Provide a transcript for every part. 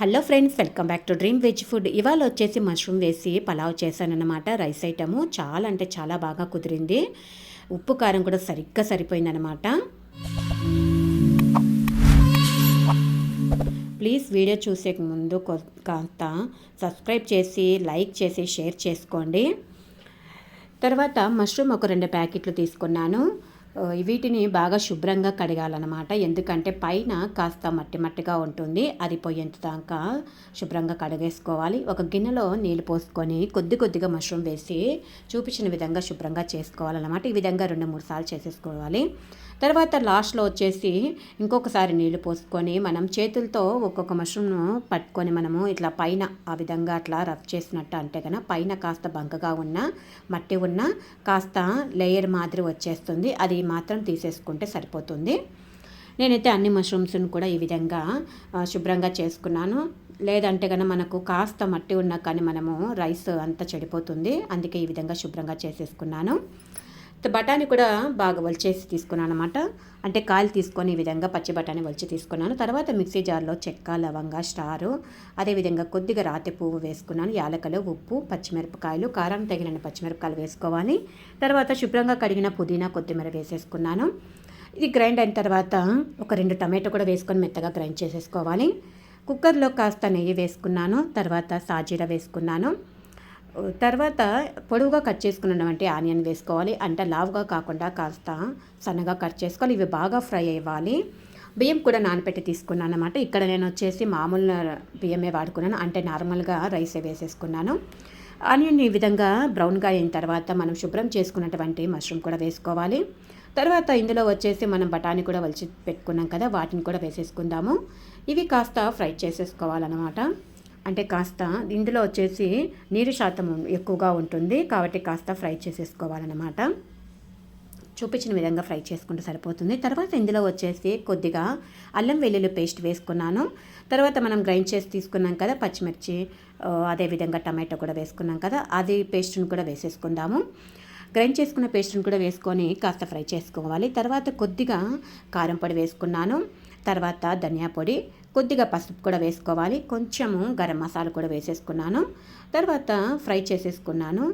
Hello friends welcome back to dream veg food ఇవాళ వచ్చేసి mushroom వేసి పలావ్ చేశానన్నమాట. రైస్ ఐటము చాలా అంటే చాలా బాగా కుదిరింది. ఉప్పు కారం కూడా సరిగ్గా సరిపోయిందనమాట ప్లీజ్ వీడియో చూసే ముందు కాస్త సబ్స్క్రైబ్ చేసి లైక్ చేసి షేర్ చేసుకోండి. తర్వాత మష్రూమ్ ఒక రెండు ప్యాకెట్లు తీసుకున్నాను. వీటిని బాగా శుభ్రంగా కడగాలన్నమాట. ఎందుకంటే పైన కాస్త మట్టి మట్టిగా ఉంటుంది. అది పోయేంత దాకా శుభ్రంగా కడిగేసుకోవాలి. ఒక గిన్నెలో నీళ్ళు పోసుకొని కొద్ది కొద్దిగా మష్రూమ్ వేసి చూపించిన విధంగా శుభ్రంగా చేసుకోవాలన్నమాట. ఈ విధంగా రెండు మూడు సార్లు చేసేసుకోవాలి. తర్వాత లాస్ట్లో వచ్చేసి ఇంకొకసారి నీళ్ళు పోసుకొని మనం చేతులతో ఒక్కొక్క మష్రూమ్ను పట్టుకొని మనము ఇట్లా పైన ఆ విధంగా అట్లా రఫ్ చేసినట్టు అంటే కనుక పైన కాస్త బంకగా ఉన్న మట్టి ఉన్న కాస్త లేయర్ మాదిరి వచ్చేస్తుంది. అది మాత్రం తీసేసుకుంటే సరిపోతుంది. నేనైతే అన్ని మష్రూమ్స్ను కూడా ఈ విధంగా శుభ్రంగా చేసుకున్నాను. లేదంటే కనుక మనకు కాస్త మట్టి ఉన్నా కానీ మనము రైస్ అంతా చెడిపోతుంది. అందుకే ఈ విధంగా శుభ్రంగా చేసేసుకున్నాను. బఠానీ కూడా బాగా వలిచేసి తీసుకున్నాను అనమాట అంటే కాయలు తీసుకొని ఈ విధంగా పచ్చి బఠానీ వలిచి తీసుకున్నాను. తర్వాత మిక్సీ జార్లో చెక్క లవంగ స్టారు అదేవిధంగా కొద్దిగా రాతి పువ్వు వేసుకున్నాను. యాలకలు ఉప్పు పచ్చిమిరపకాయలు కారం తగిన పచ్చిమిరపకాయలు వేసుకోవాలి. తర్వాత శుభ్రంగా కడిగిన పుదీనా కొత్తిమీర వేసేసుకున్నాను. ఇది గ్రైండ్ అయిన తర్వాత ఒక రెండు టమాటో కూడా వేసుకొని మెత్తగా గ్రైండ్ చేసేసుకోవాలి. కుక్కర్లో కాస్త నెయ్యి వేసుకున్నాను. తర్వాత సాజీర వేసుకున్నాను. తర్వాత పొడవుగా కట్ చేసుకున్నటువంటి ఆనియన్ వేసుకోవాలి. అంటే లావుగా కాకుండా కాస్త సన్నగా కట్ చేసుకోవాలి. ఇవి బాగా ఫ్రై అవ్వాలి బియ్యం కూడా నానపెట్టి తీసుకున్నాను అనమాట ఇక్కడ నేను వచ్చేసి మామూలు బియ్యమే వాడుకున్నాను. అంటే నార్మల్గా రైసే వేసేసుకున్నాను. ఆనియన్ ఈ విధంగా బ్రౌన్గా అయిన తర్వాత మనం శుభ్రం చేసుకున్నటువంటి మష్రూమ్ కూడా వేసుకోవాలి. తర్వాత ఇందులో వచ్చేసి మనం బఠానీ కూడా వలిచి పెట్టుకున్నాం కదా వాటిని కూడా వేసేసుకుందాము. ఇవి కాస్త ఫ్రై చేసేసుకోవాలన్నమాట. అంటే కాస్త ఇందులో వచ్చేసి నీరు శాతం ఎక్కువగా ఉంటుంది కాబట్టి కాస్త ఫ్రై చేసేసుకోవాలన్నమాట. చూపించిన విధంగా ఫ్రై చేసుకుంటే సరిపోతుంది. తర్వాత ఇందులో వచ్చేసి కొద్దిగా అల్లం వెల్లుల్లి పేస్ట్ వేసుకున్నాను. తర్వాత మనం గ్రైండ్ చేసి తీసుకున్నాం కదా పచ్చిమిర్చి అదేవిధంగా టమాటో కూడా వేసుకున్నాం కదా అది పేస్ట్ని కూడా వేసేసుకుందాము. గ్రైండ్ చేసుకున్న పేస్ట్ని కూడా వేసుకొని కాస్త ఫ్రై చేసుకోవాలి. తర్వాత కొద్దిగా కారం పొడి వేసుకున్నాను. తర్వాత ధనియా పొడి కొద్దిగా పసుపు కూడా వేసుకోవాలి. కొంచెము గరం మసాలా కూడా వేసేసుకున్నాను. తర్వాత ఫ్రై చేసేసుకున్నాను.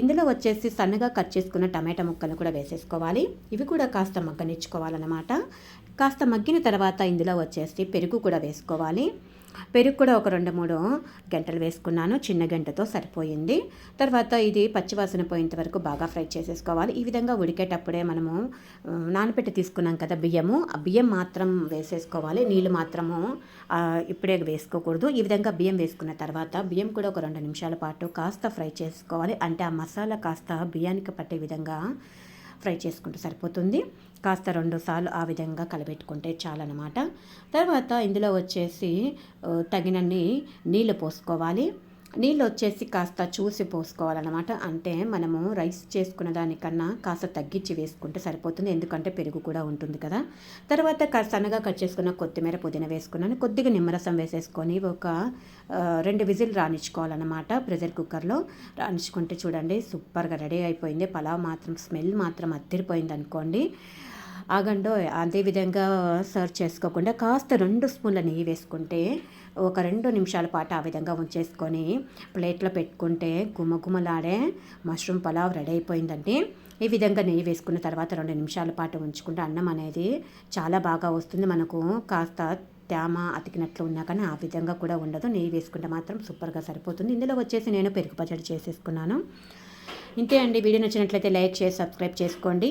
ఇందులో వచ్చేసి సన్నగా కట్ చేసుకున్న టమాటా ముక్కలు కూడా వేసేసుకోవాలి. ఇవి కూడా కాస్త మగ్గనిచ్చుకోవాలన్నమాట. కాస్త మగ్గిన తర్వాత ఇందులో వచ్చేసి పెరుగు కూడా వేసుకోవాలి. పెరుగు కూడా ఒక రెండు మూడు గంటలు వేసుకున్నాను. చిన్న గంటతో సరిపోయింది. తర్వాత ఇది పచ్చివాసన పోయేంత వరకు బాగా ఫ్రై చేసేసుకోవాలి. ఈ విధంగా ఉడికేటప్పుడే మనము నానపెట్టి తీసుకున్నాం కదా బియ్యము. ఆ బియ్యం మాత్రం వేసేసుకోవాలి. నీళ్ళు మాత్రము ఇప్పుడే వేసుకోకూడదు. ఈ విధంగా బియ్యం వేసుకున్న తర్వాత బియ్యం కూడా ఒక రెండు నిమిషాల పాటు కాస్త ఫ్రై చేసుకోవాలి. అంటే ఆ మసాలా కాస్త బియ్యానికి పట్టే విధంగా ఫ్రై చేసుకుంటే సరిపోతుంది. కాస్త రెండు సార్లు ఆ విధంగా కలబెట్టుకుంటే చాలన్నమాట. తర్వాత ఇందులో వచ్చేసి తగినన్ని నీళ్ళు పోసుకోవాలి. నీళ్ళు వచ్చేసి కాస్త చూసి పోసుకోవాలన్నమాట. అంటే మనము రైస్ చేసుకున్న దానికన్నా కాస్త తగ్గించి వేసుకుంటే సరిపోతుంది. ఎందుకంటే పెరుగు కూడా ఉంటుంది కదా. తర్వాత సన్నగా కట్ చేసుకున్న కొత్తిమీర పుదీనా వేసుకున్నాను. కొద్దిగా నిమ్మరసం వేసేసుకొని ఒక రెండు విజిల్ రాణించుకోవాలన్నమాట ప్రెషర్ కుక్కర్లో. రాణించుకుంటే చూడండి సూపర్గా రెడీ అయిపోయింది. పలావ్ మాత్రం స్మెల్ మాత్రం అత్తిరిపోయింది అనుకోండి ఆగండో అదేవిధంగా సర్వ్ చేసుకోకుండా కాస్త రెండు స్పూన్ల నెయ్యి వేసుకుంటే ఒక రెండు నిమిషాల పాటు ఆ విధంగా ఉంచేసుకొని ప్లేట్లో పెట్టుకుంటే గుమగుమలాడే మష్రూమ్ పలావ్ రెడీ అయిపోయిందండి. ఈ విధంగా నెయ్యి వేసుకున్న తర్వాత రెండు నిమిషాల పాటు ఉంచుకుంటే అన్నం అనేది చాలా బాగా వస్తుంది. మనకు కాస్త తేమ అతికినట్లు ఉన్నా కానీ ఆ విధంగా కూడా ఉండదు. నెయ్యి వేసుకుంటే మాత్రం సూపర్గా సరిపోతుంది. ఇందులో వచ్చేసి నేను పెరుగు పచ్చడి చేసేసుకున్నాను. ఇంతే అండి. వీడియో నచ్చినట్లయితే లైక్ చేసి సబ్స్క్రైబ్ చేసుకోండి.